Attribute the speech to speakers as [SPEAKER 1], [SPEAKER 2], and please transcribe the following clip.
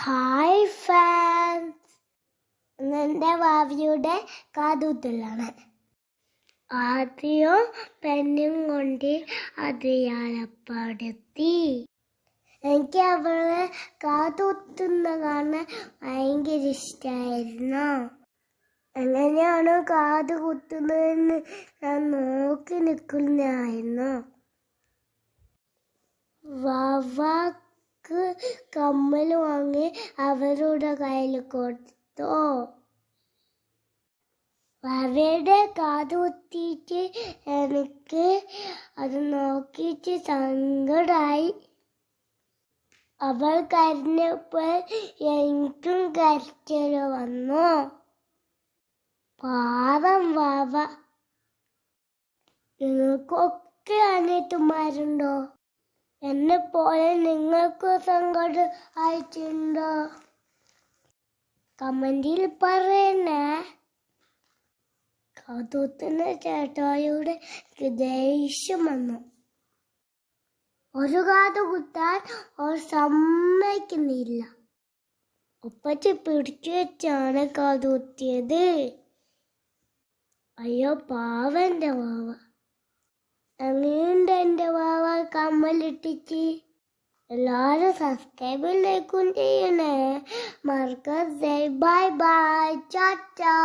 [SPEAKER 1] Hi fans എന്റെ ഭാവിയുടെ കാതുത്തലാണ് ആദ്യം പെണ്ണും കൊണ്ട് അടയാളപ്പെടുത്തി എനിക്ക് അവളെ കാതൂത്തുന്ന കാരണം ഭയങ്കര ഇഷ്ടമായിരുന്നു എങ്ങനെയാണ് കാത് കുത്തുന്നതെന്ന് ഞാൻ നോക്കി നിൽക്കുന്നതായിരുന്നു. കമ്മൽ വാങ്ങി അവരുടെ കയ്യിൽ കൊടുത്തു. അവരുടെ കാത് കുത്തിയിട്ട് എനിക്ക് അത് നോക്കിയിട്ട് സങ്കടമായി അവൾ കരഞ്ഞപ്പോൾ എനിക്കും കരച്ചിൽ വന്നു. പാവം വാവ. നിങ്ങൾക്കൊക്കെ അനിയത്തുമാരുണ്ടോ? എന്നെ പോലെ നിങ്ങൾക്ക് സങ്കടം ആയിട്ടുണ്ടോ? കമന്റിൽ പറയണേ. കൗതുത്തിന് ചേട്ടായിയുടെ ദേഷ്യം വന്നു. ഒരു കാത് കുത്താൻ അവർ സമ്മതിക്കുന്നില്ല. ഒപ്പച്ച് പിടിച്ചു വെച്ചാണ് കാത് അയ്യോ പാവന്റെ വാവ. അങ്ങനെ വാവ കമ്മലിട്ടിച്ച് എല്ലാവരും സബ്സ്ക്രൈബ് ലൈക്കും ചെയ്യണേ മറക്കാതെ ബൈ ബൈ ചാറ്റാ